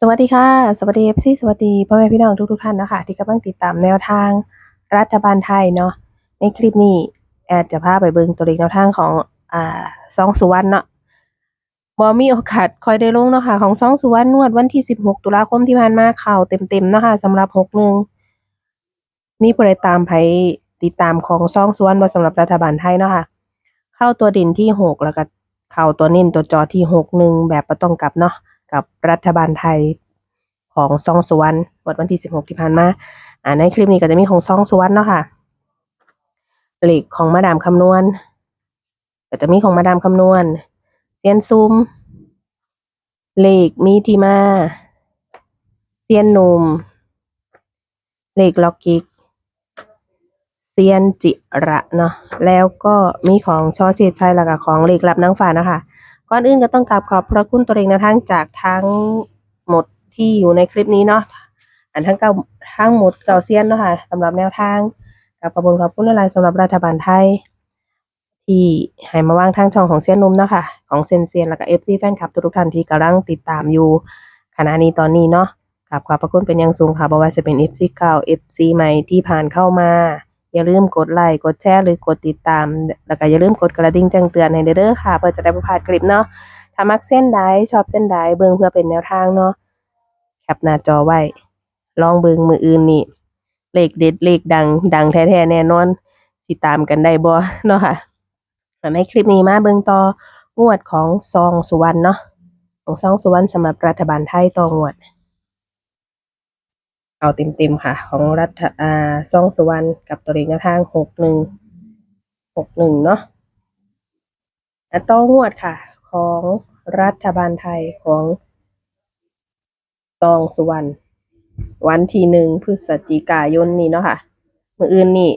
สวัสดีค่ะ สวัสดีเอฟซีสวัสดีพ่อแม่พี่น้องทุกๆท่านนะคะที่กำลังติดตามแนวทางรัฐบาลไทยเนาะในคลิปนี้แอดจะพาไปเบิ่งตัวเลขแนวทางของอ่าซองสุวรรณเนาะบ่มีโอกาสคอยได้ลงเนาะค่ะของซองสุวรรณนวดวันที่16ตุลาคมที่ผ่านมาข่าวเต็มๆเนาะค่ะสำหรับ61มีผู้ใดตามไผติดตามของซองสุวรรณบ่สำหรับรัฐบาลไทยเนาะค่ะ เข้าตัวด่นที่6แล้วก็เข้าตัวเน้นตัวจอที่61แบบบ่ต้องกลับเนาะ กับรัฐบาลไทยของซองสุวรรณวันวันที่16ที่ผ่านมาอ่าในคลิปนี้ก็จะมีของซองสุวรรณเนาะค่ะเลขของมาดามคำนวณก็จะมีของมาดามคำนวณเซียนซุมเลขมีทีมาเซียนนุ่มเลขล็อกกิกเซียนจิระเนาะแล้วก็มีของชอเชดชัยแล้วก็ของเลขลับนางฟ้านะคะ ก่อนอื่นก็ต้องกราบขอบพระคุณตัวเองนะทั้งจากทั้งหมดที่อยู่ในคลิปนี้เนาะอันทั้งเก้าทั้งหมดเก่าเซียนเนาะค่ะสำหรับแนวทางกับขอบคุณขอบคุณอะไรสำหรับรัฐบาลไทย ที่ให้มาว่างทางช่องของเซียนนุ่มเนาะค่ะของเซนเซียนแล้วก็เอฟซีแฟนคลับทุกท่านที่กำลังติดตามอยู่ขณะนี้ตอนนี้เนาะกับขอบพระคุณเป็นอย่างสูงค่ะบ่ว่าจะเป็น FC เก่า FC ใหม่ที่ผ่านเข้ามา อย่าลืมกดไลค์กดแชร์หรือกดติดตาม แล้วก็อย่าลืมกดกระดิ่งแจ้งเตือนให้เด้อค่ะ เพื่อจะได้บ่พลาดคลิปเนาะถ้ามักเส้นใดชอบเส้นใดเบิ่งเพื่อเป็นแนวทางเนาะแคปหน้าจอไว้ลองเบิ่งมืออื่นนี่เลขเด็ดเลขดัง ดังแท้ๆแน่นอนสิตามกันได้บ่เนาะค่ะอ่าในคลิปนี้มาเบิ่งต่องวดของซองสุวรรณเนาะของซองสุวรรณสำหรับรัฐบาลไทยต่องวด เอาเต็มๆค่ะ ของรัฐอ่าซองสุวรรณกับตัวเลขแนวทางหกหนึ่งหกหนึ่งเนาะอะต่องวดค่ะ ของรัฐบาลไทยของซองสุวรรณวันที่หนึ่งพฤศจิกายนนี้เนาะค่ะ มืออื่นนี่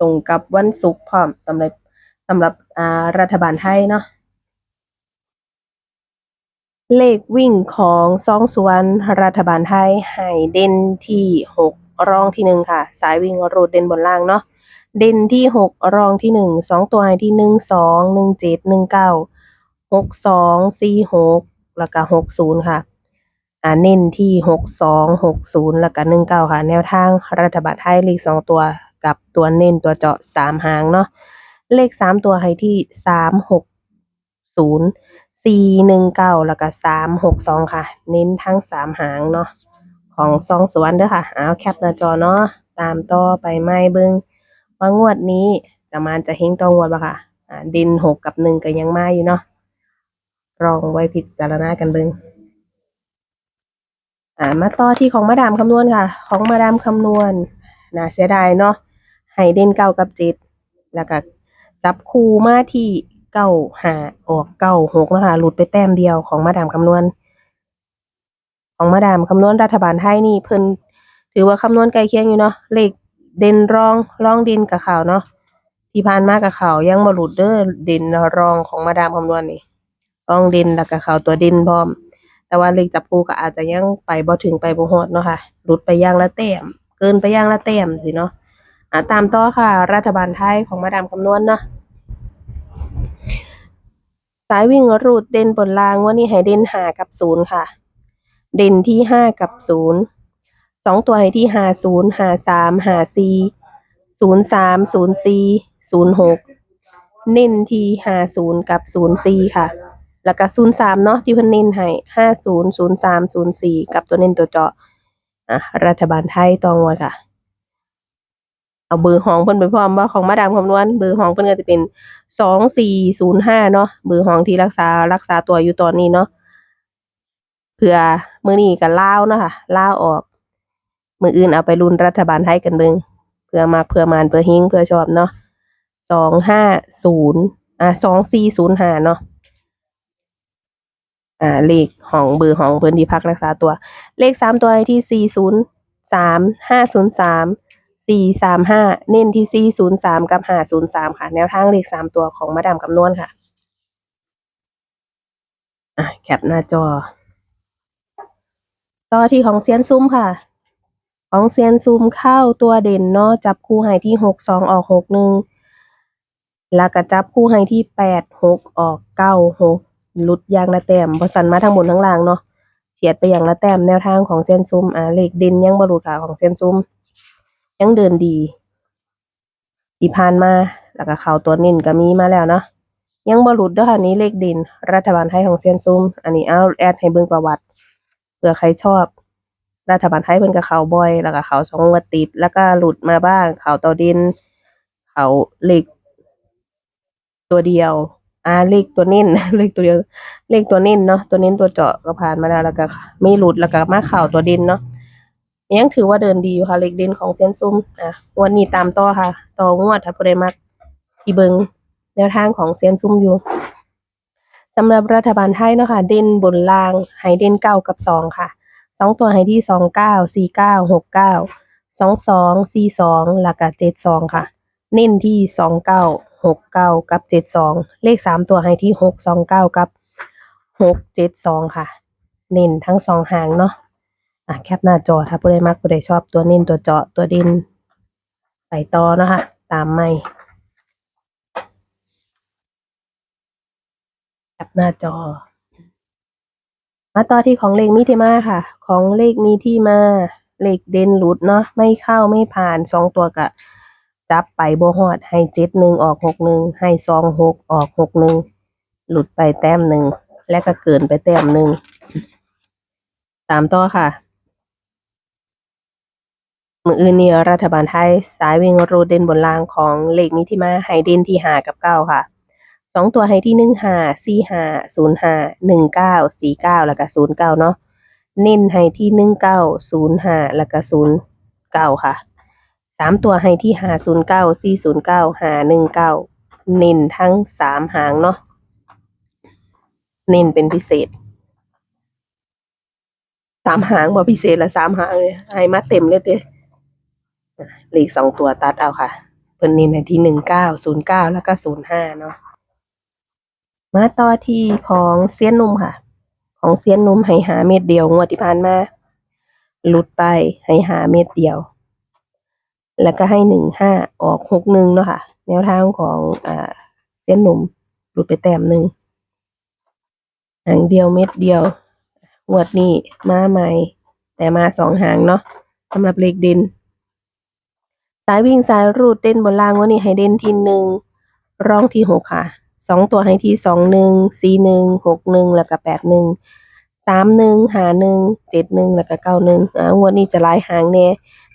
ตรงกับวันศุกร์พร้อมสำหรับสำหรับอ่ารัฐบาลไทยเนาะ เลขวิ่งของซองสุวรรณรัฐบาลไทยให้เด่นที่หกรองที่หนึ่งค่ะ สายวิ่งโรดเด่นบนล่างเนาะเด่นที่หกรองที่หนึ่งสองตัวให้ที่หนึ่งสองหนึ่งเจ็ดหนึ่งเก้าหกสองสี่หกแล้วก็หกศูนย์ค่ะอ่าเน้นที่หกสองหกศูนย์แล้วก็หนึ่งเก้าค่ะ แนวทางรัฐบาลไทยเลขสองตัวกับตัวเน้นตัวเจาะสามหางเนาะเลขสามตัวให้ที่สามหกศูนย์ สี่หนึ่งเก้าแล้วก็สามหกสองค่ะ เน้นทั้งสามหางเนาะของซองสวนเด้อค่ะ เอาแคปหน้าจอเนาะตามต่อไปไม่เบิงว่างวดนี้จะมาจะเฮงต่องวดปะค่ะดินหกกับหนึ่งก็ยังมาอยู่เนาะลองไว้พิจารณากันเบิงอ่ามาต่อที่ของมาดามคำนวณค่ะ ของมาดามคำนวณน่าเสียดายเนาะให้เด่นเก้ากับเจ็ดแล้วก็จับคู่มาที่ เก้าหาออกเก้าหกนะคะหลุดไปแต้มเดียวของมาดามคำนวณ ของมาดามคำนวณรัฐบาลไทยนี่เพิ่นถือว่าคำนวณใกล้เคียงอยู่เนาะเลขเด่นรองรองด่นกับข่าวเนาะที่ผ่านมากับข่าวยังบ่หลุดเด้อเด่นรองของมาดามคำนวณนี่รองด่นแล้วก็ข่าวตัวด่นพร้อม แต่ว่าเลขจับคู่ก็อาจจะยังไปบ่ถึงไปบ่ฮอดเนาะค่ะหลุดไปย่างละแต้มเกินไปย่างละแต้มสิเนาะอ่าตามต่อค่ะ รัฐบาลไทยของมาดามคำนวณเนาะ สายวิ่งรูดเด่นบนรางวันนี้ให้เด่นหากับศูนย์ค่ะ เด่นที่ห้ากับศูนย์สองตัวให้ที่หาศูนย์หาสามหาสี่ศูนย์สามศูนย์สี่ศูนย์หกเน้นที่หาศูนย์กับศูนย์สี่ค่ะ แล้วก็ศูนย์สามเนาะที่เพิ่นเน้นให้ห้าศูนย์ศูนย์สามศูนย์สี่กับตัวเน้นตัวเจาะอะรัฐบาลไทยตองไว้ค่ะ เอาเบอร์ห้องเพิ่นไปพร้อมว่าของมาดามคำนวณเบอร์ห้องเพิ่นก็จะเป็นสองสี่ศูนย์ห้าเนาะเบอร์ห้องที่รักษารักษาตัวอยู่ตอนนี้เนาะเผื่อมือนี้ก็ลาวเนาะค่ะล่าวออก มืออื่นเอาไปรุ่นรัฐบาลไทยกันเบิงเพื่อมาเพื่อมานเพื่อฮิงเพื่อชอบเนาะสองห้าศูนย์อ่าสองสี่ศูนย์ห้าเนาะอ่าเลขของเบอร์ของเพิ่นที่พักรักษาตัว เลขสามตัวให้ที่สี่ศูนย์สามห้าศูนย์สาม สี่สามห้าเน้นที่สี่ศูนย์สามกับห้าศูนย์สามค่ะ แนวทางเลขสามตัวของมาดามคำนวณค่ะะแคปหน้าจอ ต่อที่ของเซียนซุ่มค่ะ ของเซียนซุ่มเข้าตัวเด่นเนาะจับคู่ให้ที่หกสองออกหกหนึ่งแล้วก็จับคู่ให้ที่แปดหกออกเก้าหกลุดยางละแต้มบสันมาทั้งบนทั้งล่างเนาะเฉียดไปอย่างละแต้มแนวทางของเส้นซุ้มอ่าเลขเด่นยังบ่หลุดค่ะของเส้นซุ้ม ยังเดินดีที่ผ่านมาแล้วก็เข้าตัวนิ่นก็มีมาแล้วเนาะยังบ่หลุดด้อค่ะนี้เลขด่นรัฐบาลไทยของเส้นซุมอันนี้เอาแอดให้เบิ่งประวัติเผื่อใครชอบ รัฐบาลไทยเพิ่นก็เข้าบ่อย แล้วก็เข้าสองงวดติด แล้วก็หลุดมาบ้างเข้าตัวดิน เข้าเลขตัวเดียวอ่าเลขตัวเน้นเลขตัวเดียวเลขตัวเน้นเนาะตัวเน้นตัวเจาะก็ผ่านมาแล้วแล้วก็ไม่หลุดแล้วก็มาเข้าตัวด่นเนาะ ยังถือว่าเดินดีอยู่ค่ะ เลขเด่นของเส้นซุ่มอะวันนี้ตามต่อค่ะ ต่องวดถ้าผู้ใดมักที่เบิงแนวทางของเส้นซุ่มอยู่สำหรับรัฐบาลไทยเนาะค่ะเด่นบนล่างให้เด่นเก้ากับสองค่ะสองตัวให้ที่สองเก้าสี่เก้าหกเก้าสองสองสี่สองแล้วก็เจ็ดสองค่ะ เน้นที่สองเก้าหกเก้ากับเจ็ดสองเลขสามตัวให้ที่หกสองเก้ากับหกเจ็ดสองค่ะ เน้นทั้งสองหางเนาะ อะแคปหน้าจอถ้าผู้ใดมักผู้ใดชอบตัวเน้นตัวเจาะตัวด่นไปต่อเนาะค่ะตามไม่แคปหน้าจอ มาต่อที่ของเลขมีที่มาค่ะ ของเลขมีที่มาเลขเด่นหลุดเนาะไม่เข้าไม่ผ่านสองตัวกะจับไปโบฮอดให้เจ็ดหนึ่งออกหกหนึ่งให้สองหกออกหกหนึ่งหลุดไปแต้มหนึ่งและก็เกินไปแต้มหนึ่งตามต่อค่ะ มืออื่นนี่รัฐบาลไทยสายวิ่งรูดเด่นบนล่างของเลขมีที่มาให้เด่นที่หากับเก้าค่ะสองตัวให้ที่หนึ่งห้าสี่ห้าศูนย์ห้าหนึ่งเก้าสี่เก้าแล้วก็ศูนย์เก้าเนาะเน้นให้ที่หนึ่งเก้าศูนย์ห้าแล้วก็ศูนย์เก้าค่ะสามตัวให้ที่ห้าศูนย์เก้าสี่ศูนย์เก้าห้าหนึ่งเก้าเน้นทั้งสามหางเนาะเน้นเป็นพิเศษสามหางบ่พิเศษละสามหางเลยให้มาเต็มเลยเด้ เลขสองตัวตัดเอาค่ะ เพิ่นน้นให้ที่หนึ่งเก้าศูนย์เก้าแล้วก็ศูนย์ห้าเนาะมาต่อที่ของเซียนนุ่มค่ะ ของเซียนนุ่มให้หาเม็ดเดียวงวดที่ผ่านมาหลุดไปให้หาเม็ดเดียว แล้วก็ให้หนึ่งห้าออกหกหนึ่งเนาะค่ะ แนวทางของอ่าเซียนนุ่มหลุดไปแต้มหนึ่งหางเดียวเม็ดเดียวงวดนี้มาใหม่ แต่มาสองหางเนาะสำหรับเลขเด่นายวิ่งสายรูดเด่นบนล่างวันนี้ให้เด่นที่หนึ่งรองที่หกค่ะสองตัวให้ที่สองหนึ่งสี่หนึ่งหกหนึ่งแล้วก็แปดหนึ่งสามหนึ่งหาหนึ่งเจ็ดหนึ่งแล้วก็เก้าหนึ่งอ่าวดนี้จะลายหางแน่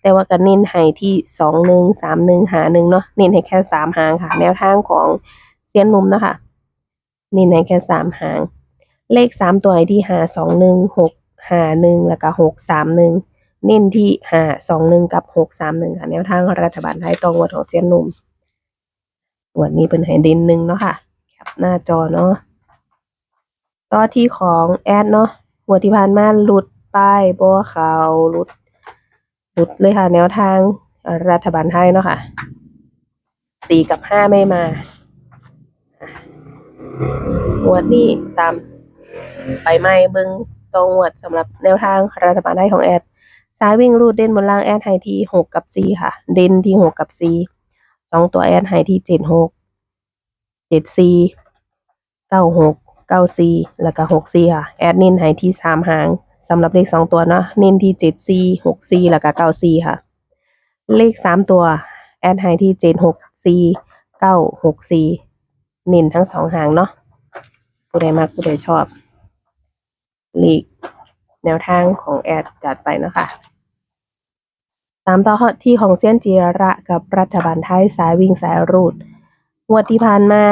แต่ว่าก็เน้นให้ที่สองหนึ่งสามหนึ่งหาหนึ่งเนาะเน้นให้แค่สามหางค่ะ แนวทางของเซียนหนุ่มเนาะคะเน้นให้แค่สามหาง เลขสามตัวให้ที่หาสองหนึ่งหกหาหนึ่งแล้วก็หกสามหนึ่ง เน้นที่หาสองหนึ่งกับหกสามหนึ่งค่ะ แนวทางรัฐบาลไทยตรงงวดของเซียนหนุ่มวันนี้เป็นให้เด่นหนึ่งเนาะค่ะ แคปหน้าจอเนาะต่อที่ของแอดเนาะงวดที่ผ่านมาหลุดป้ายบัวขาวหลุดหลุดเลยค่ะ แนวทางรัฐบาลไทยเนาะค่ะสี่กับห้าไม่มางวดนี้ตามไปไม่เบิงตรงงวดสำหรับแนวทางรัฐบาลไทยของแอด สายวิ่งรูดเด่นบนล่างแอดไฮที่หกกับสี่ค่ะ เด่นที่หกกับสี่สองตัวแอดไฮที่เจ็ดหกเจ็ดสี่เก้าหกเก้าสี่แล้วก็หกสี่ค่ะ แอดเน้นไฮที่สามหางสำหรับเลขสองตัวเนาะเน้นที่เจ็ดสี่หกสี่แล้วก็เก้าสี่ค่ะ เลขสามตัวแอดไฮที่เจ็ดหกสี่เก้าหกสี่เน้นทั้งสองหางเนาะผู้ใดมักผู้ใดชอบ เลขแนวทางของแอดจัดไปเนาะคะ ตามต่อที่ของเซียนจีระกับรัฐบาลไทยสายวิ่งสายรูดงวดที่ผ่านมา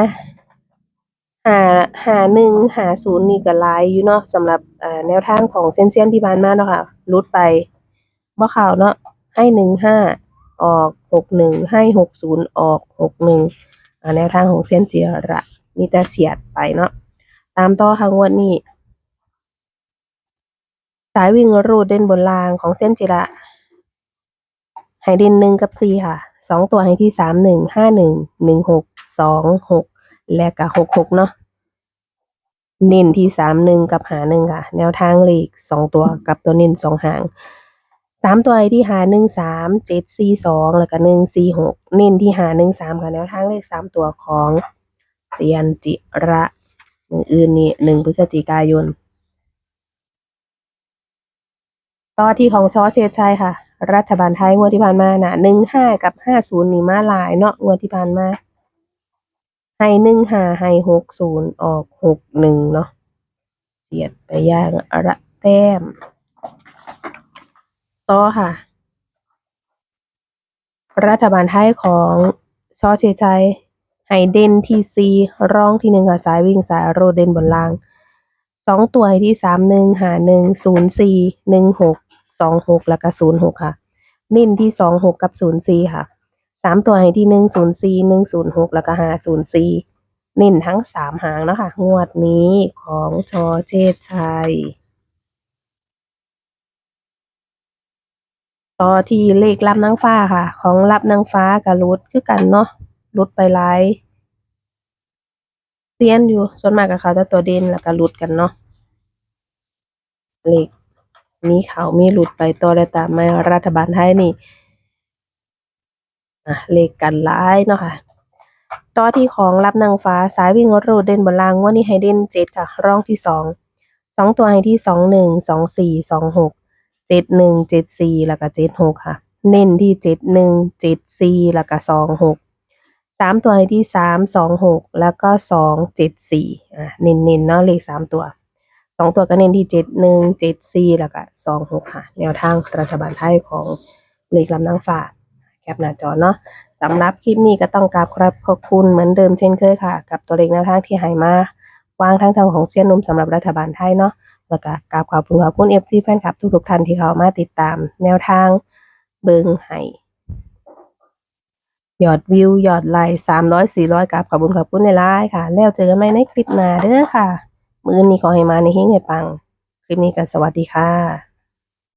หาหาหนึ่งหาศูนย์นี่ก็หลายอยู่เนาะสำหรับแนวทางของเซียนเซียนที่ผ่านมาเนาะค่ะรุดไปบ่ข่าวเนาะให้หนึ่งห้าออกหกหนึ่งให้หกศูนย์ออกหกหนึ่งแนวทางของเซียนจีระมีแต่เฉียดไปเนาะตามต่อค่ะงวดนี้ สายวิ่งรูดเด่นบนรางของเส้นจิระ ให้ด่นหนึ่งกับสี่ค่ะสองตัวให้ที่สามหนึ่งห้าหนึ่งหนึ่งหกสองหกและก็หกหกเนาะเน้นที่สามหนึ่งกับหาหนึ่งค่ะ แนวทางเลขสองตัวกับตัวเน้นสองหางสามตัวให้ที่หาหนึ่งสามเจ็ดสี่สองแล้วก็หนึ่งสี่หกเน้นที่หาหนึ่งสามค่ะแนวทางเลขสามตัวของเซียนจิระมืออื่นนี่หนึ่งพฤศจิกายน ต่อที่ของชอเชดชัยค่ะ รัฐบาลไทยงวดที่ผ่านมาน่ะหนึ่งห้ากับห้าศูนย์นี่มาหลายเนาะงวดที่ผ่านมาให้หนึ่งห้าให้หกศูนย์ออกหกหนึ่งเนาะเสียดไปย่างระแต้ม ต่อค่ะ รัฐบาลไทยของชอเชชัยให้เดนทีซีร้องที่หนึ่งค่ะสายวิ่งสายโรเดนบนล่างสองตัวที่สามหนึ่งหาหนึ่งศูนย์สี่หนึ่งหก องหกแล้วก็ศูนย์หกค่ะ นิ่นที่สองหกกับศูนย์สี่ค่ะสามตัวให้ที่หนึ่งศูนย์สี่หนึ่งศูนย์หกแล้วก็ห้าศูนย์สี่นิ่นทั้งสามหางนะค่ะงวดนี้ของชอเชษชัย ต่อที่เลขรับนางฟ้าค่ะ ของรับนางฟ้ากับรุดคือกันเนาะรุดไปหลายเซียนอยู่ส่วนมากกับเขาจะตัวเด่นแล้วก็รุดกันเนาะเลข มีเขามีหลุดไปตัวได้ตามไม่รัฐบาลไทยนี่อะเลขกันหลายเนาะค่ะต่อที่ของรับนางฟ้าสายวิ่งรูดเด่นบนรางว่านี่ให้เด่นเจ็ดค่ะ ร่องที่สองสองตัวให้ที่สองหนึ่งสองสี่สองหกเจ็ดหนึ่งเจ็ดสี่แล้วก็เจ็ดหกค่ะ เน้นที่เจ็ดหนึ่งเจ็ดสี่แล้วก็สองหกสามตัวให้ที่สามสองหกแล้วก็สองเจ็ดสี่อะเน้นๆเนาะเลขสามตัว สองตัวก็เน้นที่เจ็ดหนึ่งเจ็ดสี่แล้วก็สองหกค่ะ แนวทางรัฐบาลไทยของเลขลำนางฟ้าแคปหน้าจอเนาะสำหรับคลิปนี้ก็ต้องกราบขอบคุณเหมือนเดิมเช่นเคยค่ะ กับตัวเลขแนวทางที่ให้มาวางทางทางของเซียนนุ่มสำหรับรัฐบาลไทยเนาะแล้วก็กราบขอบคุณขอบคุณเอฟซีแฟนคลับทุกๆท่านที่เข้ามาติดตาม แนวทางเบิงให้ยอดวิวยอดไลค์สามร้อยสี่ร้อยกราบขอบคุณขอบคุณในไลน์ค่ะ แล้วเจอกันใหม่ในคลิปหน้าเด้อค่ะ มืออนี้ขอให้มาในเฮงให้ปัง คลิปนี้ก็สวัสดีค่ะ